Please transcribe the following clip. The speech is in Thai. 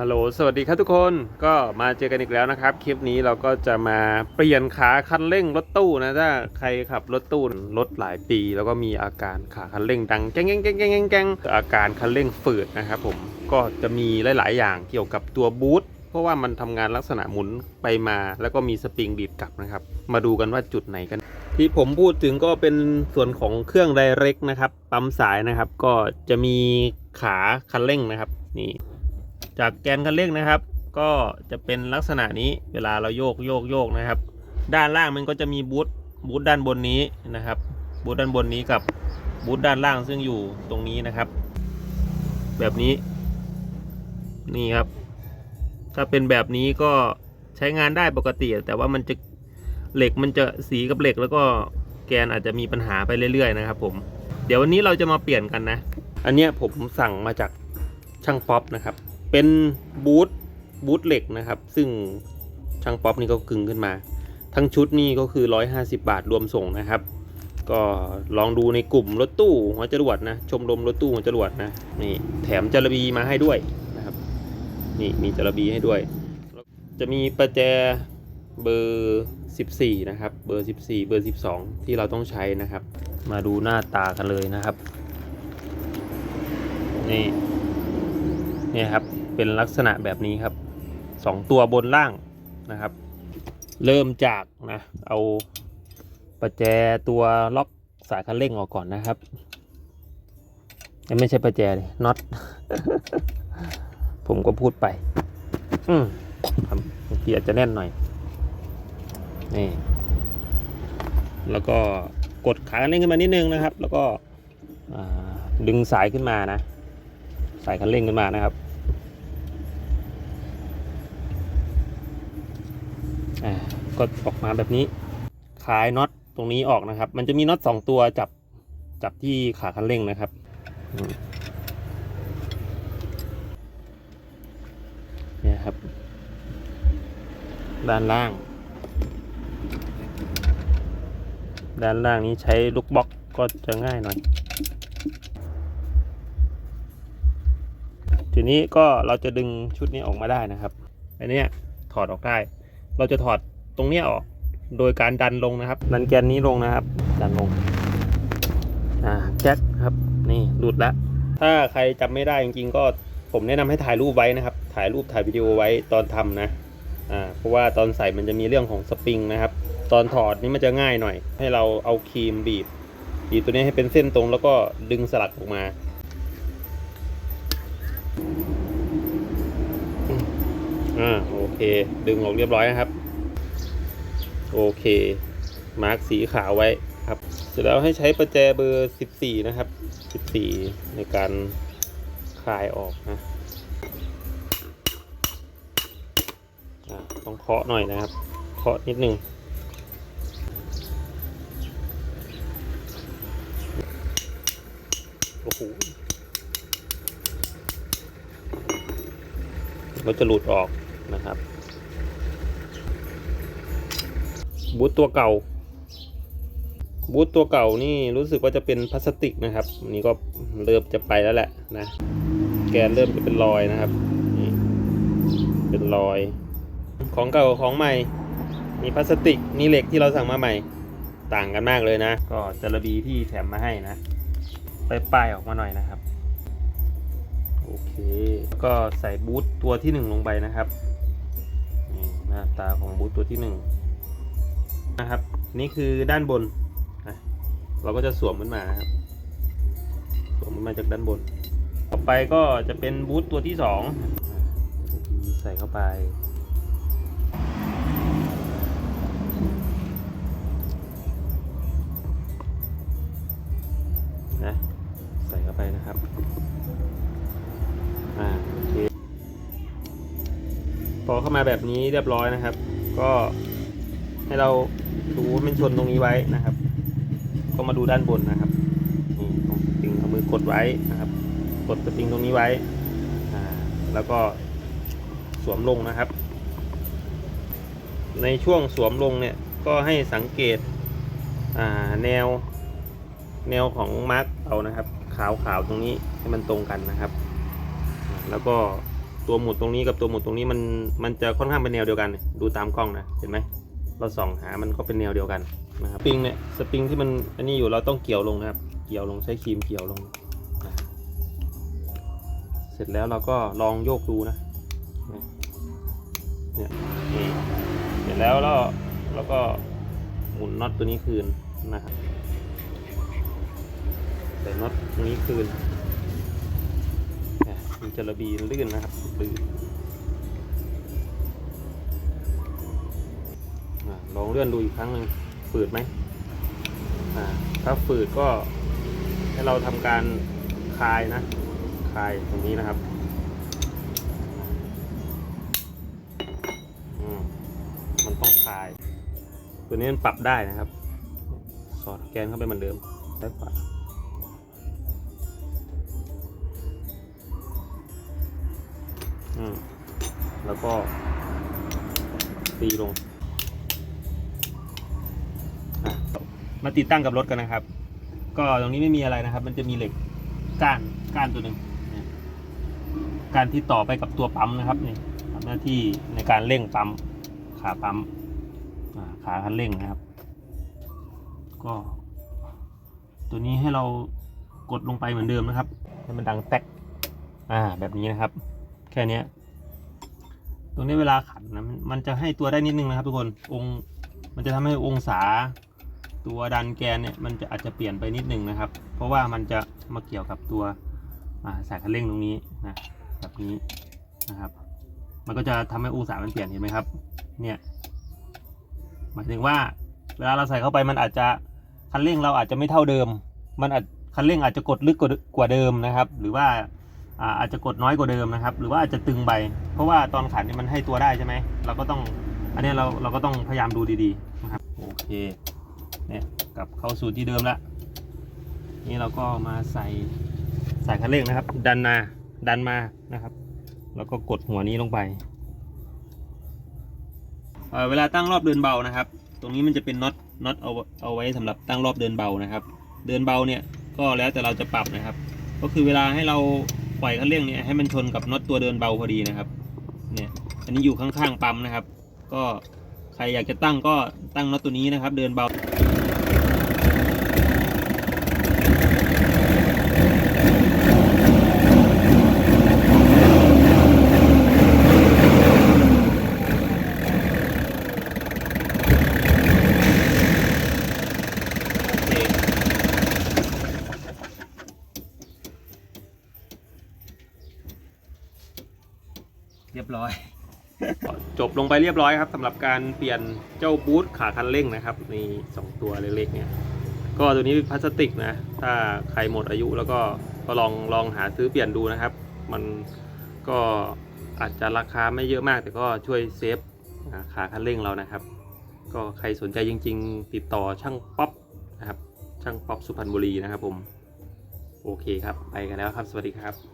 ฮัลโหล สวัสดีครับทุกคน ก็มาเจอกันอีกแล้วนะครับ คลิปนี้เราก็จะมาเปลี่ยนขาคันเร่งรถตู้นะถ้าใครขับรถตู้รถหลายปี แล้วก็มีอาการขาคันเร่งดังแก้งแก้งแก้งแก้งแก้งอาการคันเร่งฝืดนะครับผม ก็จะมีหลาย ๆ อย่างเกี่ยวกับตัวบูทเพราะว่ามันทำงานลักษณะหมุนไปมา แล้วก็มีสปริงดีดกลับนะครับ มาดูกันว่าจุดไหนกัน ที่ผมพูดถึงก็เป็นส่วนของเครื่องไดเรกนะครับ ปั๊มสายนะครับ ก็จะมีขาคันเร่งนะครับ นี่ จากแกนคันเร่งนะครับ ก็จะเป็นลักษณะนี้เวลาเราโยกโยกโยกนะครับ ด้านล่างมันก็จะมีบูทบูทด้านบนนี้นะครับบูทด้านบนนี้กับบูทด้านล่างซึ่งอยู่ตรงนี้นะครับ แบบนี้นี่ครับ ถ้าเป็นแบบนี้ก็ใช้งานได้ปกติ แต่ว่ามันจะเหล็กมันจะสีกับเหล็ก แล้วก็แกนอาจจะมีปัญหาไปเรื่อยๆนะครับ ผม เดี๋ยววันนี้เราจะมาเปลี่ยนกันนะ อันเนี้ยผมสั่งมาจากช่างป๊อปนะครับ เป็นบูทบูทเหล็กนะครับ ซึ่งช่างป๊อปนี่ก็กึ่งขึ้นมา ทั้งชุดนี่ก็คือ 150 บาทรวมส่งนะครับ ก็ลองดูในกลุ่มรถตู้หัวจรวดนะ ชมรมรถตู้หัวจรวดนะนี่แถมจระบีมาให้ด้วยนะครับนี่มีจระบีให้ด้วย จะมีประแจเบอร์ 14 นะครับ เบอร์ 14 เบอร์ 12 ที่เราต้องใช้นะครับ มาดูหน้าตากันเลยนะครับ นี่ นี่ครับ เป็นลักษณะแบบนี้ครับสองตัวบนล่างนะครับ เริ่มจากนะเอาประแจตัวล็อกสายคันเร่งออกก่อนนะครับไม่ใช่ประแจเลยน็อตผมก็พูดไป อืมครับบางทีอาจจะแน่นหน่อย นี่ แล้วก็กดขาคันเร่งขึ้นมานิดนึงนะครับ แล้วก็ดึงสายขึ้นมานะ สายคันเร่งขึ้นมานะครับ อ่า ก็ออกมาแบบนี้คลายน็อตตรงนี้ออกนะครับ มันจะมีน็อตสองตัวจับจับที่ขาคันเร่งนะครับ เนี่ยครับ ด้านล่าง ด้านล่างนี้ใช้ลูกบล็อกก็จะง่ายหน่อย ทีนี้ก็เราจะดึงชุดนี้ออกมาได้นะครับ อันนี้ถอดออกได้ เราจะถอดตรงเนี้ยออก โดยการดันลงนะครับ ดันแกนนี้ลงนะครับ ดันลง อ่าแจ็คครับ นี่หลุดแล้วถ้าใครจำไม่ได้จริงๆ ก็ผมแนะนำให้ถ่ายรูปไว้นะครับ ถ่ายรูปถ่ายวิดีโอไว้ตอนทำนะ อ่า เพราะว่าตอนใส่มันจะมีเรื่องของสปริงนะครับ ตอนถอดนี่มันจะง่ายหน่อย ให้เราเอาครีมบีบ บีบตัวนี้ให้เป็นเส้นตรงแล้วก็ดึงสลักออกมา อ่าโอเค ดึงออกเรียบร้อยนะครับ โอเค มาร์กสีขาวไว้ครับ เสร็จแล้วให้ใช้ประแจเบอร์ 14 นะครับ 14 ในการคลายออกนะต้องเคาะหน่อยนะครับ เคาะนิดนึงโอ้โหมันจะหลุดออก นะครับ บูทตัวเก่า บูทตัวเก่านี่รู้สึกว่าจะเป็นพลาสติกนะครับนี้ก็เริ่มจะไปแล้วแหละนะ แกนเริ่มจะเป็นรอยนะครับนี่เป็นรอย ของเก่าของใหม่ มีพลาสติกนี่เหล็กที่เราสั่งมาใหม่ ต่างกันมากเลยนะ ก็จะระบีที่แถมมาให้นะไปป้ายออกมาหน่อยนะครับโอเคก็ใส่บูทตัวที่หนึ่งลงไปนะครับ น้าตาของบูทตัวที่หนึ่งนะครับ นี่คือด้านบนนะเราก็จะสวมมันมาครับ สวมมันมาจากด้านบน ต่อไปก็จะเป็นบูทตัวที่สองใส่เข้าไป พอเข้ามาแบบนี้เรียบร้อยนะครับ ก็ให้เราดูว่ามันชนตรงนี้ไว้นะครับ ก็มาดูด้านบนนะครับนี่ตรงสปริงเอามือกดไว้นะครับ กดสปริงตรงนี้ไว้แล้วก็สวมลงนะครับ ในช่วงสวมลงเนี่ยก็ให้สังเกตแนวแนวของมาร์กเอานะครับ ขาวๆตรงนี้ให้มันตรงกันนะครับ แล้วก็ ตัวหมุดตรงนี้กับตัวหมุดตรงนี้มันมันจะค่อนข้างเป็นแนวเดียวกัน ดูตามกล้องนะเห็นไหมเราส่องหามันก็เป็นแนวเดียวกันนะครับสปริงเนี่ยสปริงที่มันอันนี้อยู่เราต้องเกี่ยวลงนะครับ เกี่ยวลงใช้ครีมเกี่ยวลงนะเสร็จแล้วเราก็ลองโยกดูนะเนี่ยนี่เสร็จแล้วเราแล้วก็หมุนน็อตตัวนี้คืนนะครับใส่น็อตตรงนี้คืน มันจะระบีลื่นนะครับลื่นลองเลื่อนดูอีกครั้งหนึ่งฝืดไหมถ้าฝืดก็ให้เราทำการคลายนะ คลายตรงนี้นะครับมันต้องคลาย ตัวนี้มันปรับได้นะครับ สอดแกนเข้าไปเหมือนเดิมได้ขวา แล้วก็ตีลง มาติดตั้งกับรถกันนะครับ ก็ตรงนี้ไม่มีอะไรนะครับ มันจะมีเหล็กก้านก้านตัวหนึ่งกานที่ต่อไปกับตัวปั๊มนะครับนี่ทำหน้าที่ในการเร่งปั๊มขาปั๊มอ่าขาคันเร่งนะครับ ก็ ตัวนี้ให้เรากดลงไปเหมือนเดิมนะครับ ให้มันดังแตกอ่าแบบนี้นะครับ แค่เนี้ยตรงนี้เวลาขันนะมันจะให้ตัวได้นิดนึงนะครับทุกคนองมันจะทำให้องศาตัวดันแกนเนี่ยมันจะอาจจะเปลี่ยนไปนิดนึงนะครับ เพราะว่ามันจะมาเกี่ยวกับตัวสายคันเร่งตรงนี้นะแบบนี้นะครับ มันก็จะทำให้องศามันเปลี่ยนเห็นไหมครับเนี่ยหมายถึงว่าเวลาเราใส่เข้าไปมันอาจจะคันเร่งเราอาจจะไม่เท่าเดิม มันอาจคันเร่งอาจจะกดลึกกว่าเดิมนะครับ หรือว่า อาจจะกดน้อยกว่าเดิมนะครับ หรือว่าอาจจะตึงไป เพราะว่าตอนขันนี่มันให้ตัวได้ใช่ไหมเราก็ต้องอันนี้เราเราก็ต้องพยายามดูดีๆนะครับโอเคเนี่ยกลับเข้าสู่ที่เดิมล้วนี่เราก็มาใส่ใส่คันเร่งนะครับ ดันมาดันมานะครับ แล้วก็กดหัวนี้ลงไปเเวลาตั้งรอบเดินเบานะครับ ตรงนี้มันจะเป็นน็อตน็อตเอาเอาไว้สำหรับตั้งรอบเดินเบานะครับ เดินเบาเนี่ยก็แล้วแต่เราจะปรับนะครับ ก็คือเวลาให้เรา ปล่อยคันเร่งเนี่ยให้มันชนกับน็อตตัวเดินเบาพอดีนะครับ เนี่ย อันนี้อยู่ข้างๆปั๊มนะครับ ก็ใครอยากจะตั้งก็ตั้งน็อตตัวนี้นะครับ เดินเบา เรียบร้อย จบลงไปเรียบร้อยครับสำหรับการเปลี่ยนเจ้าบูทขาคันเร่งนะครับนี่สองตัวเล็กๆเนี่ยก็ตัวนี้พลาสติกนะ ถ้าใครหมดอายุแล้วก็ก็ลองลองหาซื้อเปลี่ยนดูนะครับ มันก็อาจจะราคาไม่เยอะมาก แต่ก็ช่วยเซฟขาคันเร่งเรานะครับ ก็ใครสนใจจริง ๆ ติดต่อช่างป๊อปนะครับ ช่างป๊อปสุพรรณบุรีนะครับผม โอเคครับ ไปกันแล้วครับ สวัสดีครับ